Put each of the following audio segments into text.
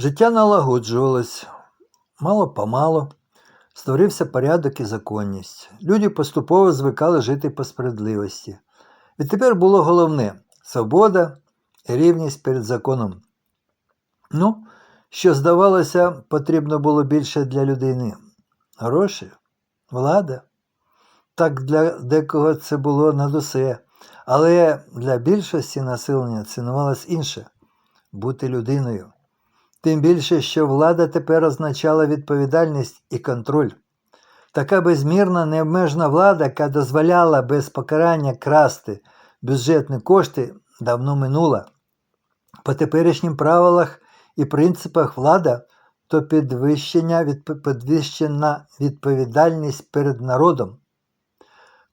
Життя налагоджувалось мало-помалу, створився порядок і законність. Люди поступово звикали жити по справедливості. Відтепер було головне свобода і рівність перед законом. Ну, що здавалося, потрібно було більше для людини. Гроші, влада. Так для декого це було над усе, але для більшості населення цінувалось інше бути людиною. Тим більше, що влада тепер означала відповідальність і контроль. Така безмірна необмежена влада, яка дозволяла без покарання красти бюджетні кошти, давно минула. По теперішнім правилах і принципах влада то підвищення, підвищена відповідальність перед народом.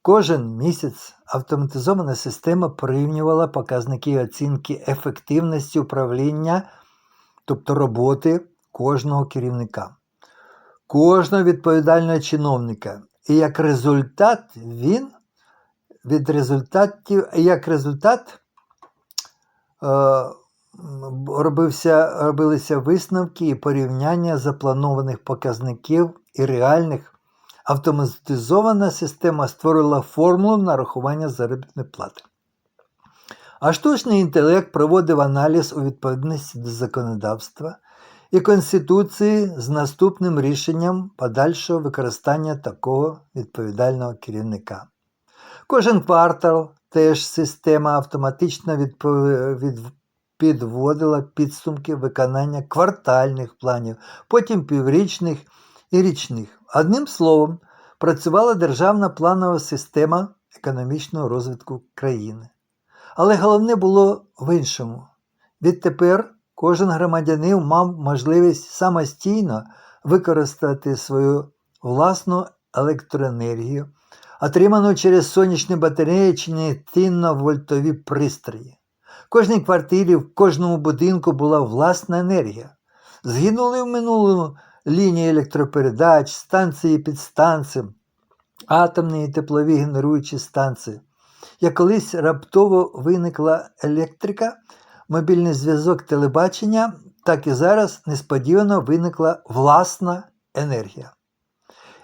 Кожен місяць автоматизована система порівнювала показники оцінки ефективності управління, тобто роботи кожного керівника, кожного відповідального чиновника. І як результат він від результатів, як результат е, робився, робилися висновки і порівняння запланованих показників і реальних. Автоматизована система створила формулу нарахування заробітної плати. А штучний інтелект проводив аналіз у відповідності до законодавства і Конституції з наступним рішенням подальшого використання такого відповідального керівника. Кожен квартал теж система автоматично від- підводила підсумки виконання квартальних планів, потім піврічних і річних. Одним словом, працювала державна планова система економічного розвитку країни. Але головне було в іншому. Відтепер кожен громадянин мав можливість самостійно використати свою власну електроенергію, отриману через сонячні батареї чи нетинно-вольтові пристрої. В кожній квартирі, в кожному будинку була власна енергія. Згинули в минулому лінії електропередач, станції підстанції, атомні і теплові генеруючі станції. Як колись раптово виникла електрика, мобільний зв'язок телебачення, так і зараз несподівано виникла власна енергія.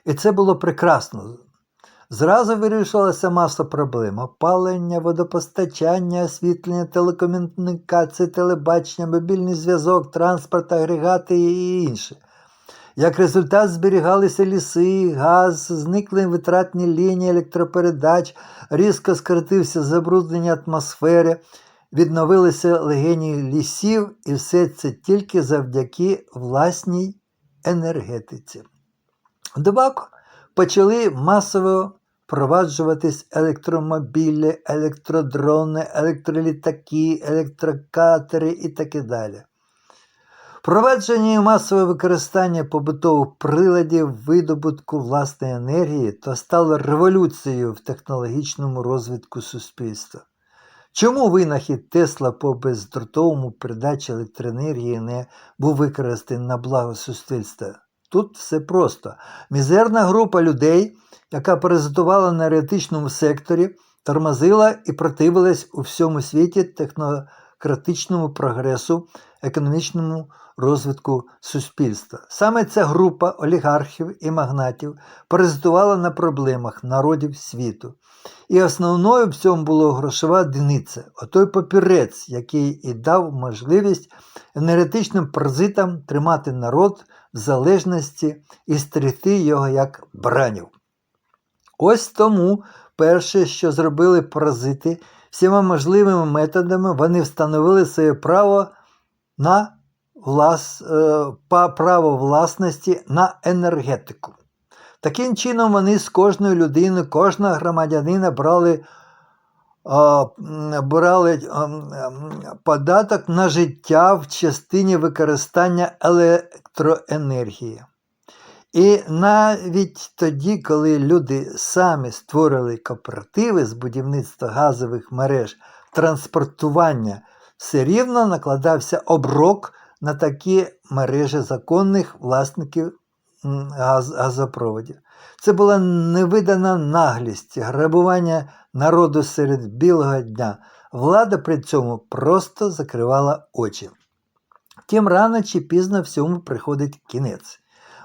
І це було прекрасно. Зразу вирішилася маса проблем: опалення, водопостачання, освітлення, телекомунікації, телебачення, мобільний зв'язок, транспорт, агрегати і інше. Як результат зберігалися ліси, газ, зникли витратні лінії електропередач, різко скоротився забруднення атмосфери, відновилися легені лісів, і все це тільки завдяки власній енергетиці. Вдобавок почали масово впроваджуватись електромобілі, електродрони, електролітаки, електрокатери і таке далі. Впровадження і масове використання побутових приладів видобутку власної енергії то стало революцією в технологічному розвитку суспільства. Чому винахід Тесла по бездротовому передачі електроенергії не був використаний на благо суспільства? Тут все просто. Мізерна група людей, яка паразитувала на енергетичному секторі, тормозила і противилась у всьому світі технократичному прогресу, економічному розвитку суспільства. Саме ця група олігархів і магнатів паразитувала на проблемах народів світу. І основною в цьому була грошова одиниця, отой папірець, який і дав можливість енергетичним паразитам тримати народ в залежності і стерегти його як бранів. Ось тому перше, що зробили паразити, всіма можливими методами вони встановили своє право на влас, е, право власності на енергетику. Таким чином, вони з кожної людини, кожного громадянина брали, брали ем, ем, податок на життя в частині використання електроенергії. І навіть тоді, коли люди самі створили кооперативи з будівництва газових мереж, транспортування, все рівно накладався оброк на такі мережі законних власників газ, газопроводів. Це була невидана наглість, грабування народу серед білого дня. Влада при цьому просто закривала очі. Втім, рано чи пізно всьому приходить кінець.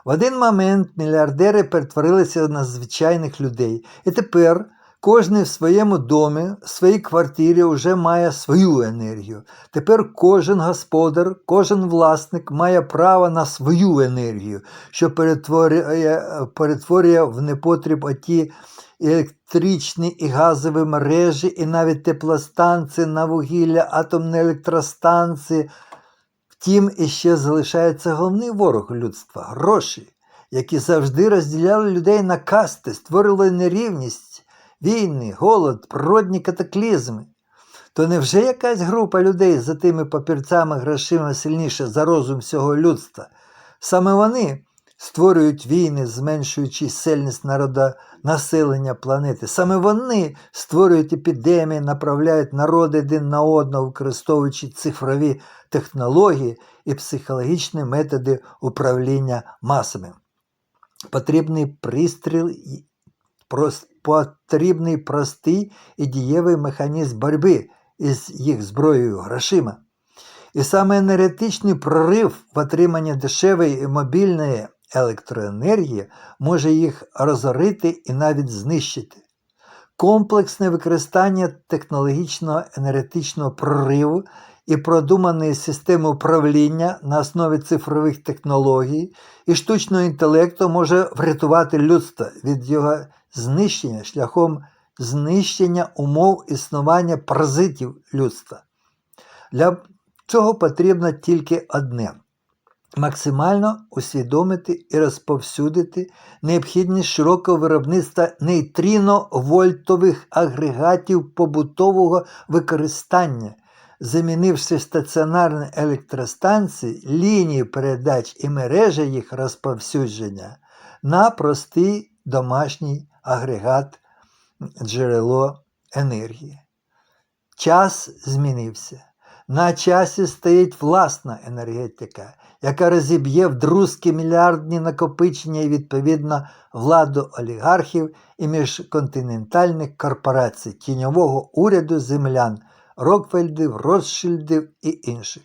В один момент мільярдери перетворилися на звичайних людей, і тепер кожен в своєму домі, в своїй квартирі вже має свою енергію. Тепер кожен господар, кожен власник має право на свою енергію, що перетворює, перетворює в непотріб оті електричні і газові мережі, і навіть теплостанції на вугілля, атомні електростанції. Втім, іще залишається головний ворог людства гроші, які завжди розділяли людей на касти, створили нерівність, війни, голод, природні катаклізми. То невже якась група людей за тими папірцями грошима сильніша за розум всього людства? Саме вони створюють війни, зменшуючи чисельність народа населення планети. Саме вони створюють епідемії, направляють народи один на одного, використовуючи цифрові технології і психологічні методи управління масами. Потрібний пристріл, потрібний простий і дієвий механізм боротьби із їх зброєю грошима. І саме енергетичний прорив в отриманні дешевої і мобільної електроенергії може їх розорити і навіть знищити. Комплексне використання технологічного енергетичного прориву і продуманої системи управління на основі цифрових технологій і штучного інтелекту може врятувати людство від його знищення шляхом знищення умов існування паразитів людства. Для цього потрібно тільки одне максимально усвідомити і розповсюдити необхідність широкого виробництва нейтріно-вольтових агрегатів побутового використання, замінивши стаціонарні електростанції, лінії передач і мережі їх розповсюдження на простий домашній агрегат джерело енергії. Час змінився. На часі стоїть власна енергетика, яка розіб'є вдрузки мільярдні накопичення і відповідно владу олігархів і міжконтинентальних корпорацій, тіньового уряду землян, Рокфельдів, Ротшильдів і інших.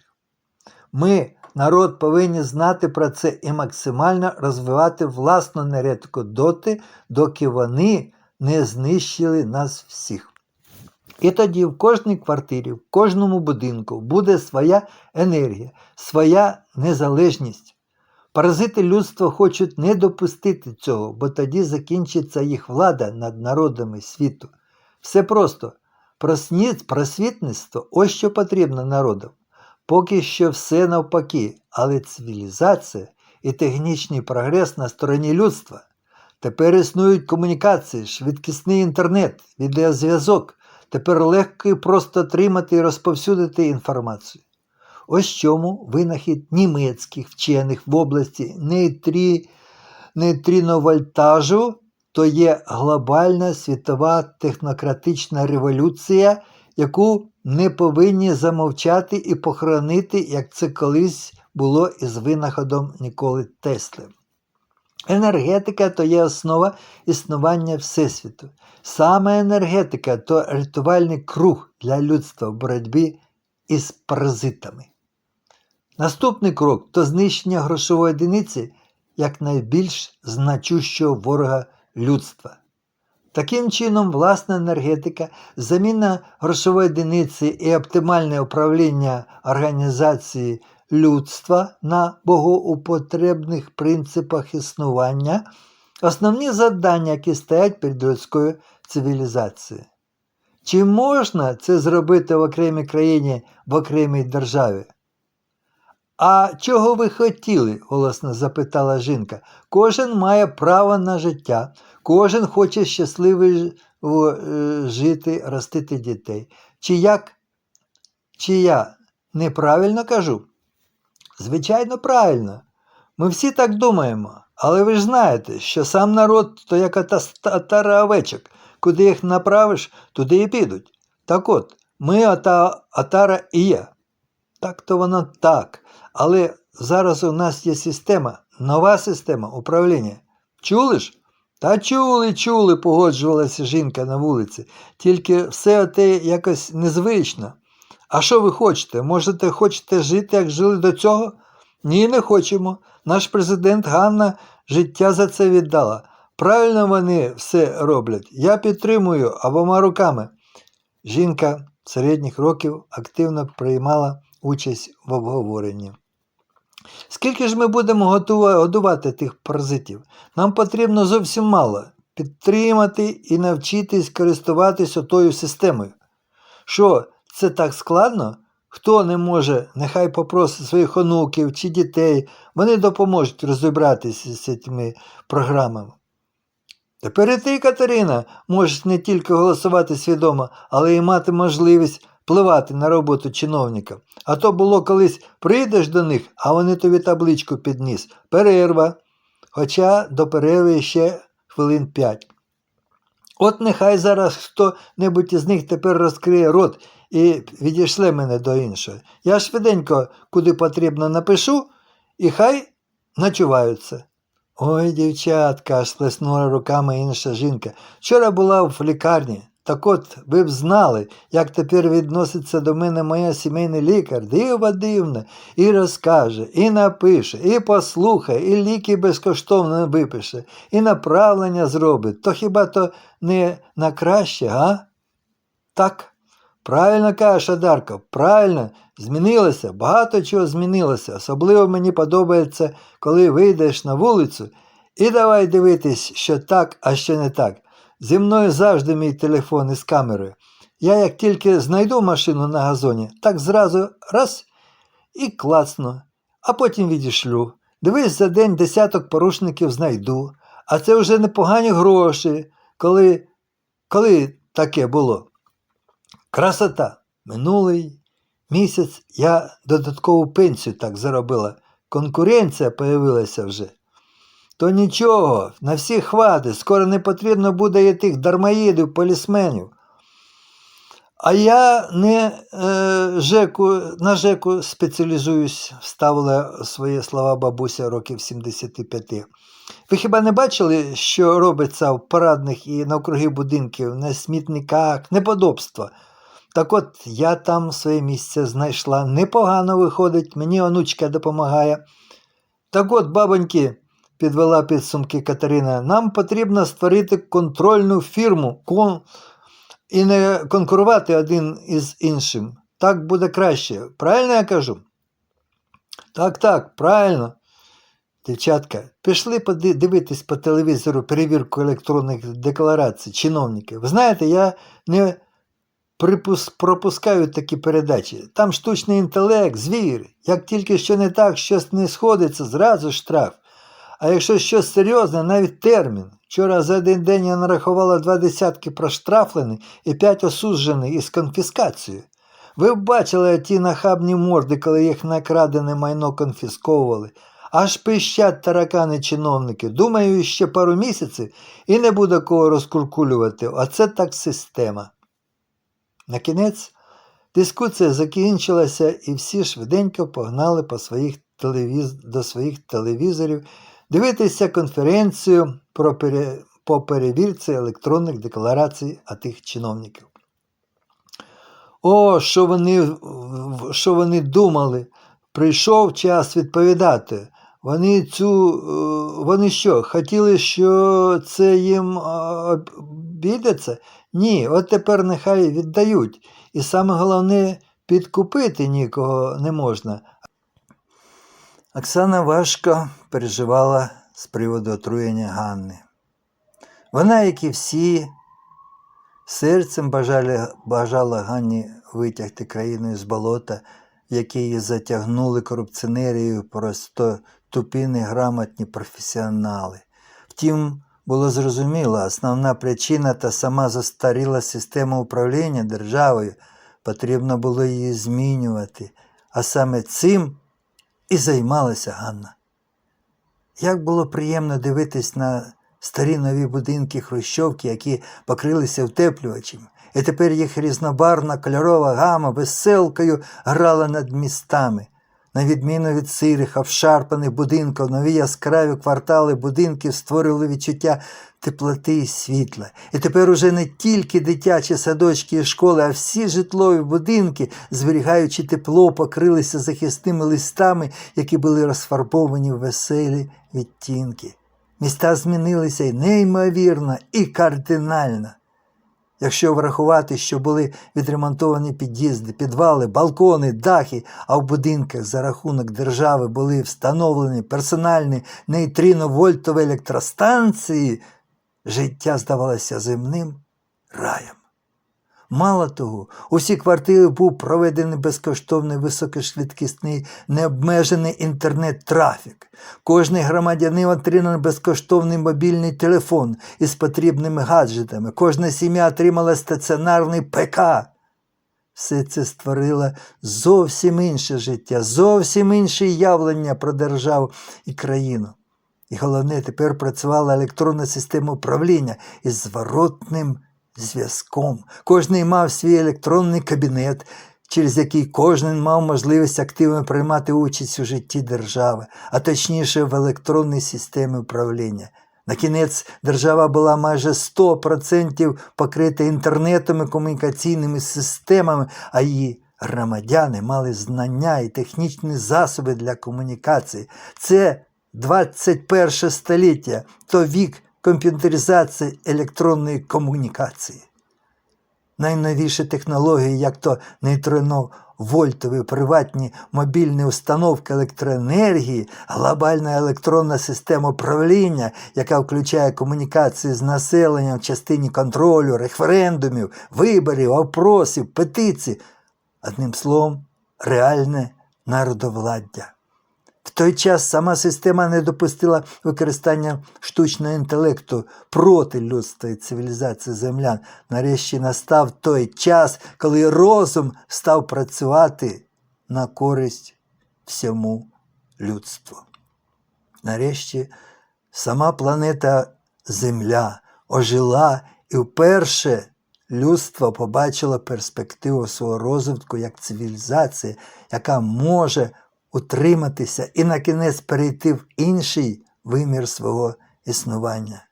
Ми, народ, повинні знати про це і максимально розвивати власну енергетику доти, доки вони не знищили нас всіх. І тоді в кожній квартирі, в кожному будинку буде своя енергія, своя незалежність. Паразити людства хочуть не допустити цього, бо тоді закінчиться їх влада над народами світу. Все просто просвітництво ось що потрібно народам. Поки що все навпаки, але цивілізація і технічний прогрес на стороні людства. Тепер існують комунікації, швидкісний інтернет, відеозв'язок. Тепер легко і просто отримати і розповсюдити інформацію. Ось чому винахід німецьких вчених в області нейтриновольтажу то є глобальна світова технократична революція, яку не повинні замовчати і похоронити, як це колись було із винаходом Ніколи Тесли. Енергетика то є основа існування Всесвіту. Саме енергетика то рятувальний круг для людства в боротьбі із паразитами. Наступний крок то знищення грошової одиниці як найбільш значущого ворога людства. Таким чином, власна енергетика, заміна грошової одиниці і оптимальне управління організації людства на богоупотребних принципах існування основні завдання, які стоять перед людською цивілізацією. Чи можна це зробити в окремій країні, в окремій державі? А чого ви хотіли? голосно запитала жінка. Кожен має право на життя, кожен хоче щасливо е, жити, ростити дітей. Чи як? Чи я неправильно кажу? Звичайно, правильно. Ми всі так думаємо. Але ви ж знаєте, що сам народ то як отара овечок. Куди їх направиш, туди і підуть. Так от, ми ота отара і є. Так то воно так. Але зараз у нас є система, нова система управління. Чули ж? Та чули, чули, погоджувалася жінка на вулиці. Тільки все те якось незвично. А що ви хочете? Можете, хочете жити, як жили до цього? Ні, не хочемо. Наш президент Ганна життя за це віддала. Правильно вони все роблять. Я підтримую обома руками. Жінка середніх років активно приймала участь в обговоренні. Скільки ж ми будемо годувати тих паразитів? Нам потрібно зовсім мало підтримати і навчитись користуватись отою системою. Що, це так складно? Хто не може, нехай попросить своїх онуків чи дітей, вони допоможуть розібратися з цими програмами. Тепер і ти, Катерина, можеш не тільки голосувати свідомо, але й мати можливість впливати на роботу чиновника. А то було колись прийдеш до них, а вони тобі табличку підніс. Перерва. Хоча до перерви ще хвилин п'ять. От нехай зараз хто-небудь із них тепер розкриє рот і відійшле мене до іншого. Я швиденько, куди потрібно, напишу, і хай ночуваються. Ой, дівчатка, аж сплеснула руками інша жінка. Вчора була в лікарні. Так от, ви б знали, як тепер відноситься до мене моя сімейний лікар. Дива дивна, і розкаже, і напише, і послухає, і ліки безкоштовно випише, і направлення зробить. То хіба то не на краще, га? Так. Правильно кажеш, Адарко, правильно, змінилося, багато чого змінилося. Особливо мені подобається, коли вийдеш на вулицю і давай дивитись, що так, а що не так. Зі мною завжди мій телефон із камерою. Я як тільки знайду машину на газоні, так зразу раз і клацну, а потім відішлю. Дивись, за день десяток порушників знайду, а це вже непогані гроші, коли, коли таке було. Красота. Минулий місяць я додаткову пенсію так заробила. Конкуренція появилася вже. То нічого, на всіх хватить, скоро не потрібно буде і тих дармоїдів, полісменів. А я не е, ЖЕКу, на ЖЕКу спеціалізуюсь, вставила свої слова бабуся років 75. Ви хіба не бачили, що робиться в парадних і навкруги будинків, на смітниках, неподобства? Так от я там своє місце знайшла. Непогано виходить, мені онучка допомагає. Так от, бабоньки, підвела підсумки Катерина, нам потрібно створити контрольну фірму кон... і не конкурувати один із іншим. Так буде краще. Правильно я кажу? Так, так, правильно. Дівчатка, пішли дивитись по телевізору перевірку електронних декларацій чиновників. Ви знаєте, я не пропускаю такі передачі. Там штучний інтелект, звір. Як тільки що не так, щось не сходиться, зразу штраф. А якщо щось серйозне, навіть термін. Вчора за один день я нарахувала два десятки проштрафлених і п'ять осуджених із конфіскацією. Ви б бачили ті нахабні морди, коли їх накрадене майно конфісковували. Аж пищать таракани чиновники. Думаю, ще пару місяців і не буде кого розкуркулювати. Оце так система. На кінець дискусія закінчилася, і всі швиденько погнали по своїх телевіз... до своїх телевізорів дивитися конференцію про пере... по перевірці електронних декларацій а тих чиновників. О, що вони, що вони думали? Прийшов час відповідати. Вони цю, е, вони що, хотіли, що це їм е, обійдеться? Ні, от тепер нехай віддають. І саме головне, підкупити нікого не можна. Оксана важко переживала з приводу отруєння Ганни. Вона, як і всі, серцем бажали, бажала Ганні витягти країну з болота, в яке її затягнули корупціонерію просто тупі неграмотні професіонали. Втім, було зрозуміло, основна причина та сама застаріла система управління державою, потрібно було її змінювати, а саме цим і займалася Ганна. Як було приємно дивитись на старі нові будинки Хрущовки, які покрилися втеплювачем, і тепер їх різнобарна кольорова гама веселкою грала над містами. На відміну від сирих, обшарпаних будинків, нові яскраві квартали будинків створювали відчуття теплоти і світла. І тепер уже не тільки дитячі садочки і школи, а всі житлові будинки, зберігаючи тепло, покрилися захисними листами, які були розфарбовані в веселі відтінки. Міста змінилися і неймовірно, і кардинально. Якщо врахувати, що були відремонтовані під'їзди, підвали, балкони, дахи, а в будинках за рахунок держави були встановлені персональні нейтрино-вольтові електростанції, життя здавалося земним раєм. Мало того, у всі квартири був проведений безкоштовний високошвидкісний необмежений інтернет-трафік. Кожний громадянин отримав безкоштовний мобільний телефон із потрібними гаджетами. Кожна сім'я отримала стаціонарний ПК. Все це створило зовсім інше життя, зовсім інше явлення про державу і країну. І головне, тепер працювала електронна система управління із зворотним зв'язком. Кожний мав свій електронний кабінет, через який кожен мав можливість активно приймати участь у житті держави, а точніше в електронній системі управління. На кінець держава була майже 100% покрита інтернетом і комунікаційними системами, а її громадяни мали знання і технічні засоби для комунікації. Це 21 століття, то вік комп'ютеризації електронної комунікації. Найновіші технології, як то нейтрино-вольтові приватні мобільні установки електроенергії, глобальна електронна система управління, яка включає комунікації з населенням в частині контролю, референдумів, виборів, опросів, петицій, одним словом, реальне народовладдя. Той час сама система не допустила використання штучного інтелекту проти людства і цивілізації землян. Нарешті настав той час, коли розум став працювати на користь всьому людству. Нарешті сама планета Земля ожила і вперше людство побачило перспективу свого розвитку як цивілізації, яка може утриматися і на кінець перейти в інший вимір свого існування.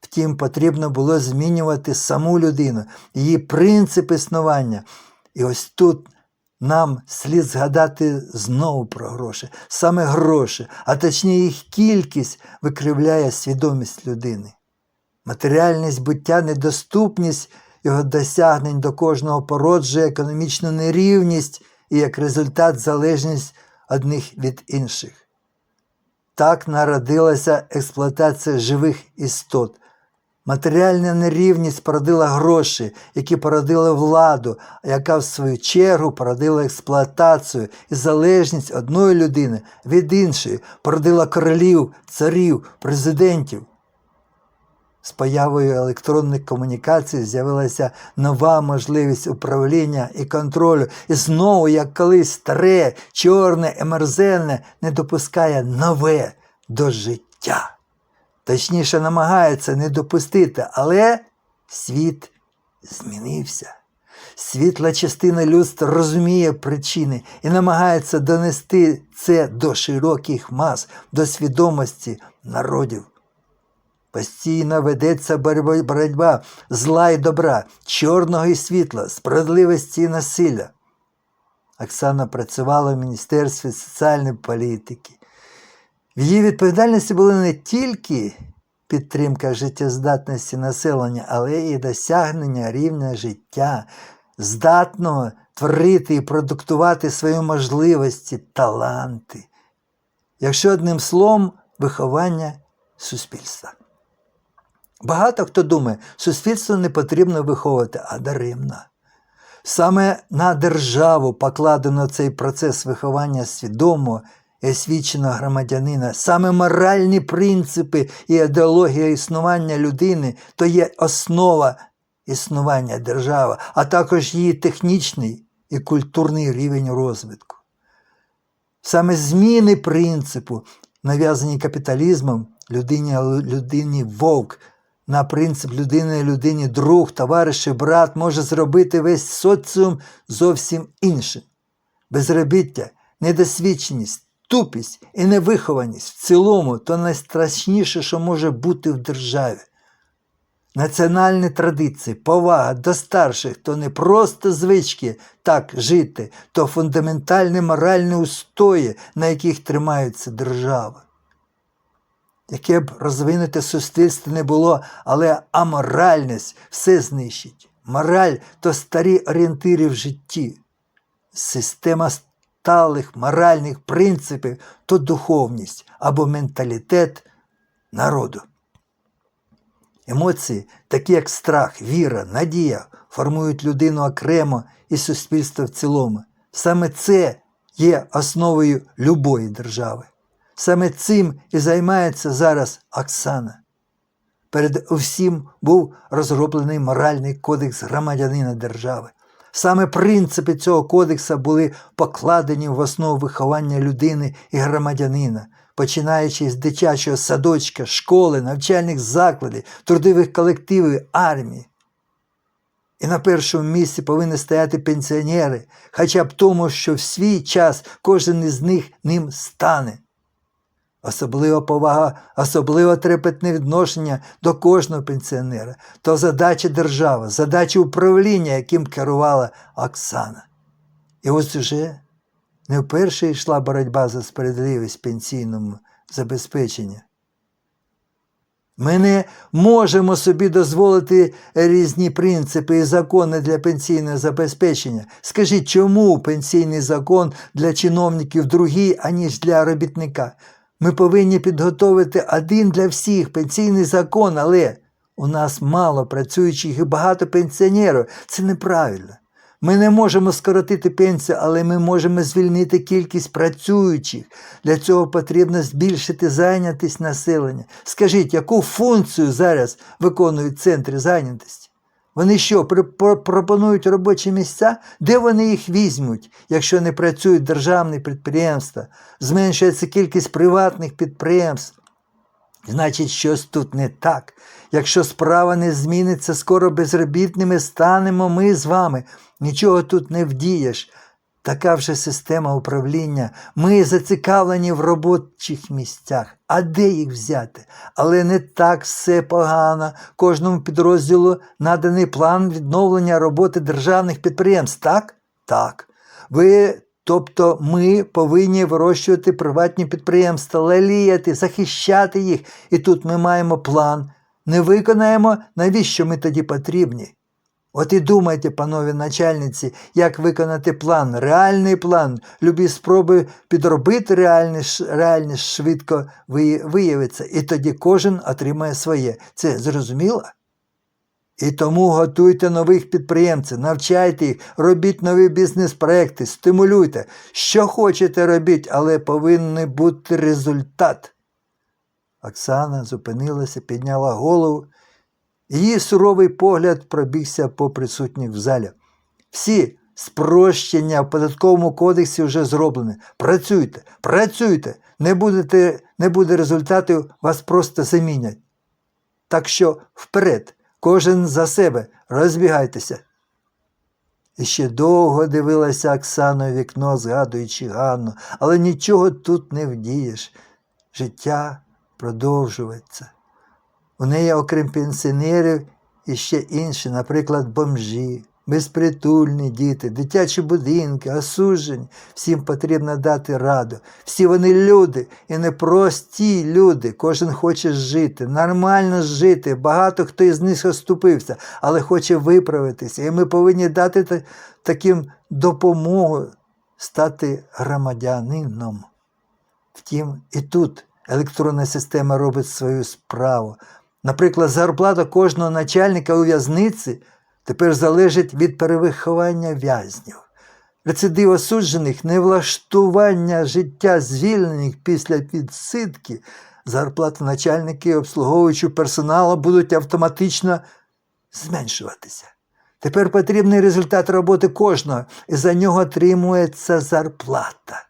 Втім, потрібно було змінювати саму людину, її принцип існування. І ось тут нам слід згадати знову про гроші. Саме гроші, а точніше їх кількість викривляє свідомість людини. Матеріальність буття, недоступність його досягнень до кожного породжує економічну нерівність і як результат залежність одних від інших. Так народилася експлуатація живих істот. Матеріальна нерівність породила гроші, які породили владу, яка в свою чергу породила експлуатацію і залежність одної людини від іншої, породила королів, царів, президентів. З появою електронних комунікацій з'явилася нова можливість управління і контролю. І знову, як колись старе, чорне і мерзельне не допускає нове до життя. Точніше, намагається не допустити, але світ змінився. Світла частина людства розуміє причини і намагається донести це до широких мас, до свідомості народів. Постійно ведеться боротьба, зла і добра, чорного і світла, справедливості і насилля. Оксана працювала в Міністерстві соціальної політики. В її відповідальності були не тільки підтримка життєздатності населення, але і досягнення рівня життя, здатного творити і продуктувати свої можливості, таланти. Якщо одним словом, виховання суспільства. Багато хто думає, суспільство не потрібно виховувати, а даремно. Саме на державу покладено цей процес виховання свідомого і освіченого громадянина, саме моральні принципи і ідеологія існування людини то є основа існування держави, а також її технічний і культурний рівень розвитку. Саме зміни принципу, нав'язані капіталізмом, людині, людині вовк, на принцип людини людині друг, товариш і брат може зробити весь соціум зовсім іншим. Безробіття, недосвідченість, тупість і невихованість в цілому то найстрашніше, що може бути в державі. Національні традиції, повага до старших то не просто звички так жити, то фундаментальні моральні устої, на яких тримаються держави. Яке б розвинуте суспільство не було, але аморальність все знищить. Мораль то старі орієнтири в житті. Система сталих моральних принципів то духовність або менталітет народу. Емоції, такі як страх, віра, надія, формують людину окремо і суспільство в цілому. Саме це є основою любої держави. Саме цим і займається зараз Оксана. Перед усім був розроблений моральний кодекс громадянина держави. Саме принципи цього кодекса були покладені в основу виховання людини і громадянина, починаючи з дитячого садочка, школи, навчальних закладів, трудових колективів, армії. І на першому місці повинні стояти пенсіонери, хоча б тому, що в свій час кожен із них ним стане. Особлива повага, особливо трепетне відношення до кожного пенсіонера, то задача держави, задача управління, яким керувала Оксана. І ось уже не вперше йшла боротьба за справедливість пенсійному забезпеченні. Ми не можемо собі дозволити різні принципи і закони для пенсійного забезпечення. Скажіть, чому пенсійний закон для чиновників другий, аніж для робітника? Ми повинні підготовити один для всіх пенсійний закон, але у нас мало працюючих і багато пенсіонерів. Це неправильно. Ми не можемо скоротити пенсію, але ми можемо звільнити кількість працюючих. Для цього потрібно збільшити зайнятість населення. Скажіть, яку функцію зараз виконують центри зайнятості? Вони що, пропонують робочі місця? Де вони їх візьмуть, якщо не працюють державні підприємства? Зменшується кількість приватних підприємств. Значить, щось тут не так. Якщо справа не зміниться, скоро безробітними станемо ми з вами. Нічого тут не вдієш. Така вже система управління. Ми зацікавлені в робочих місцях. А де їх взяти? Але не так все погано. Кожному підрозділу наданий план відновлення роботи державних підприємств. Так? Так. Ви, тобто ми повинні вирощувати приватні підприємства, леліяти, захищати їх. І тут ми маємо план. Не виконаємо, навіщо ми тоді потрібні? От і думайте, панове начальниці, як виконати план, реальний план. Любі спроби підробити реальність, реальність швидко виявиться, і тоді кожен отримає своє. Це зрозуміло? І тому готуйте нових підприємців, навчайте їх, робіть нові бізнес-проекти, стимулюйте. Що хочете робіть, але повинен бути результат. Оксана зупинилася, підняла голову. Її суровий погляд пробігся по присутніх в залі. Всі спрощення в податковому кодексі вже зроблені. Працюйте, працюйте, не, будете, не буде результатів, вас просто замінять. Так що вперед, кожен за себе, розбігайтеся. І ще довго дивилася Оксана у вікно, згадуючи Ганну, але нічого тут не вдієш. Життя продовжується. У неї, окрім пенсіонерів, і ще інші, наприклад, бомжі, безпритульні діти, дитячі будинки, осуджені. Всім потрібно дати раду. Всі вони люди і не прості люди. Кожен хоче жити, нормально жити. Багато хто із них оступився, але хоче виправитися. І ми повинні дати таким допомогу стати громадянином. Втім, і тут електронна система робить свою справу. Наприклад, зарплата кожного начальника у в'язниці тепер залежить від перевиховання в'язнів. Рецидив осуджених, невлаштування життя звільнених після підсидки, зарплати начальники обслуговуючого персоналу будуть автоматично зменшуватися. Тепер потрібний результат роботи кожного, і за нього отримується зарплата.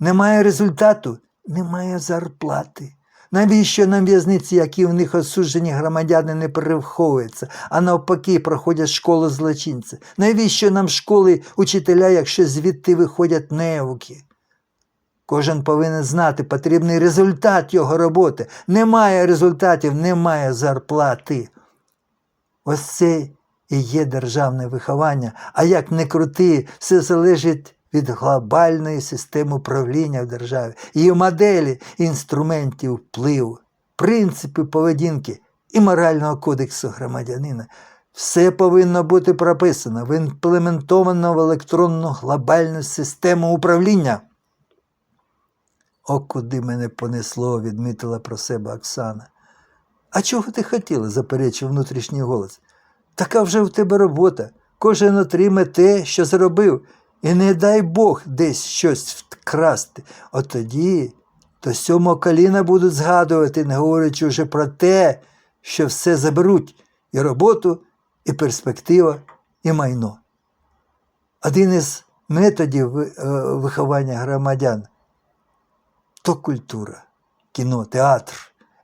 Немає результату, немає зарплати. Навіщо нам в'язниці, які в них осуджені громадяни не перевховуються, а навпаки проходять школу злочинці? Навіщо нам школи учителя, якщо звідти виходять неуки? Кожен повинен знати потрібний результат його роботи. Немає результатів, немає зарплати. Ось це і є державне виховання. А як не крути, все залежить від глобальної системи управління в державі, її моделі, інструментів впливу, принципи поведінки і морального кодексу громадянина. Все повинно бути прописано, імплементовано в електронну глобальну систему управління. О, куди мене понесло, відмітила про себе Оксана. А чого ти хотіла? заперечив внутрішній голос. Така вже в тебе робота. Кожен отримає те, що зробив, і не дай Бог десь щось вкрасти. От тоді до сьомого коліна будуть згадувати, не говорячи вже про те, що все заберуть і роботу, і перспектива, і майно. Один із методів е, виховання громадян то культура, кіно, театр,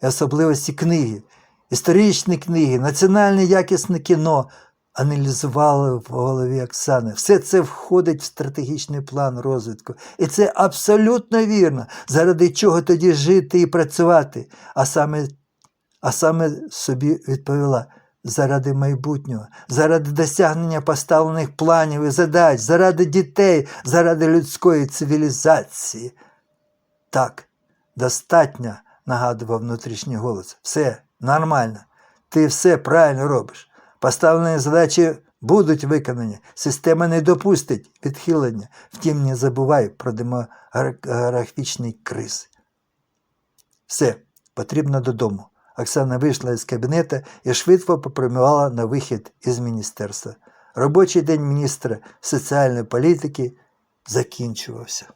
і особливості книги, історичні книги, національне якісне кіно аналізували в голові Оксани. Все це входить в стратегічний план розвитку. І це абсолютно вірно, заради чого тоді жити і працювати. А саме, а саме собі відповіла. Заради майбутнього, заради досягнення поставлених планів і задач, заради дітей, заради людської цивілізації. Так, достатньо, нагадував внутрішній голос. Все нормально. Ти все правильно робиш. Поставлені задачі будуть виконані. Система не допустить відхилення. Втім, не забувай про демографічний криз. Все, потрібно додому. Оксана вийшла із кабінету і швидко попрямувала на вихід із міністерства. Робочий день міністра соціальної політики закінчувався.